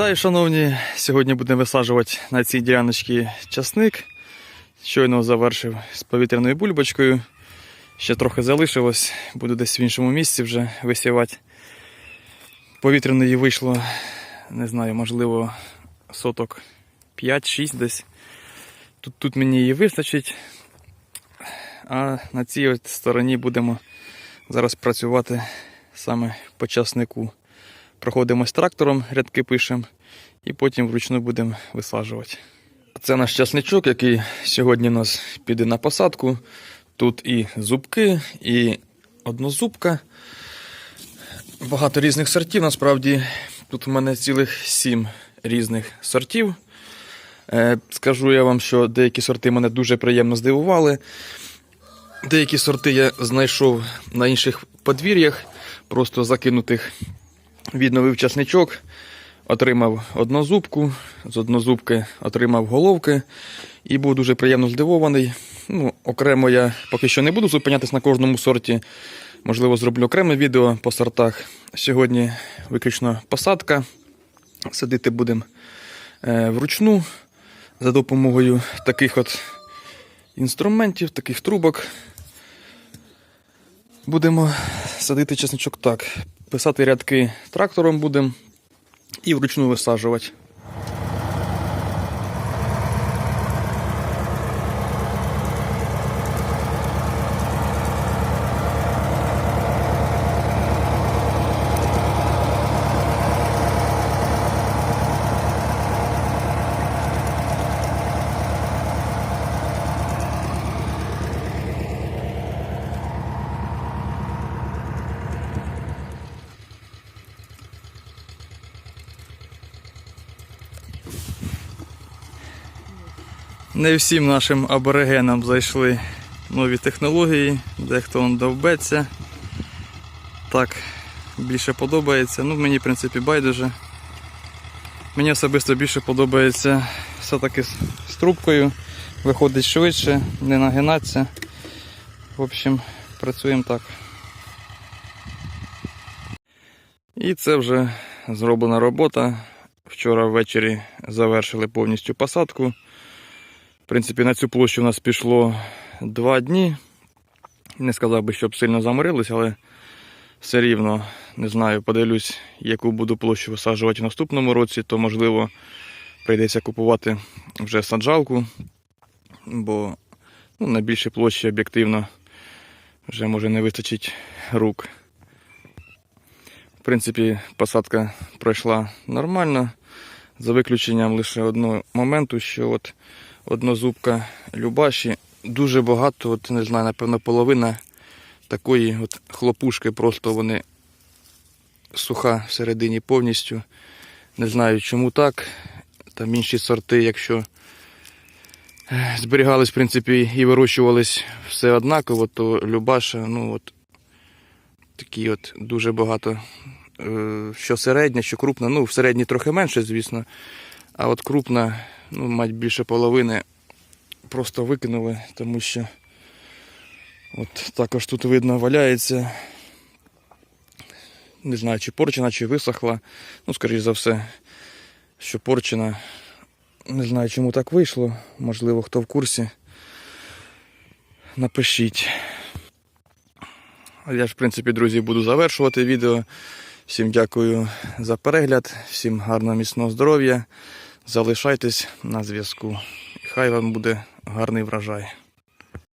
Вітаю, шановні! Сьогодні будемо висаджувати на цій діляночці часник. Щойно завершив з повітряною бульбочкою. Ще трохи залишилось, буду десь в іншому місці вже висівати. Повітряної вийшло, не знаю, можливо, соток 5-6 десь. Тут, тут мені її вистачить. А на цій от стороні будемо зараз працювати саме по часнику. Проходимось трактором, рядки пишемо і потім вручну будемо висаджувати. Це наш часничок, який сьогодні у нас піде на посадку. Тут і зубки, і однозубка. Багато різних сортів. Насправді тут у мене цілих сім різних сортів. Е, Скажу я вам, що деякі сорти мене дуже приємно здивували. Деякі сорти я знайшов на інших подвір'ях, просто закинутих відновив часничок, отримав однозубку, з однозубки отримав головки і був дуже приємно здивований. Ну, окремо я поки що не буду зупинятись на кожному сорті. Можливо, зроблю окреме відео по сортах. Сьогодні виключно посадка. Садити будемо е, вручну за допомогою таких от інструментів, таких трубок. Будемо садити чесничок так. Писати рядки трактором будемо і вручну висаджувати. Не всім нашим аборигенам зайшли нові технології, дехто он довбеться. Так, більше подобається. Ну, мені, в принципі, байдуже. Мені особисто більше подобається все-таки з трубкою. Виходить швидше, не нагинатися. В общем, працюємо так. І це вже зроблена робота. Вчора ввечері завершили повністю посадку. Принципі, на цю площу у нас пішло два дні. Не сказав би, щоб сильно заморились, але все рівно не знаю, подивлюсь, яку буду площу висаджувати в наступному році, то можливо прийдеться купувати вже саджалку, бо ну, на більшій площі об'єктивно вже може не вистачить рук. В принципі, посадка пройшла нормально, за виключенням лише одного моменту, що от однозубка Любаші дуже багато, от не знаю, напевно, половина такої от хлопушки, просто вони суха всередині повністю. Не знаю чому так. Там інші сорти, якщо е, зберігались, в принципі, і вирощувались все однаково, то Любаша, ну от такі от дуже багато. Е, Що середня, що крупна. Ну, в середній трохи менше, звісно. А от крупна, ну, мать більше половини просто викинули, тому що от також тут видно валяється. Не знаю, чи порчена, чи висохла. Ну, скоріш за все, що порчена. Не знаю, чому так вийшло. Можливо, хто в курсі. Напишіть. Я ж, в принципі, друзі, буду завершувати відео. Всім дякую за перегляд, всім гарного міцного здоров'я. Залишайтесь на зв'язку. Хай вам буде гарний врожай.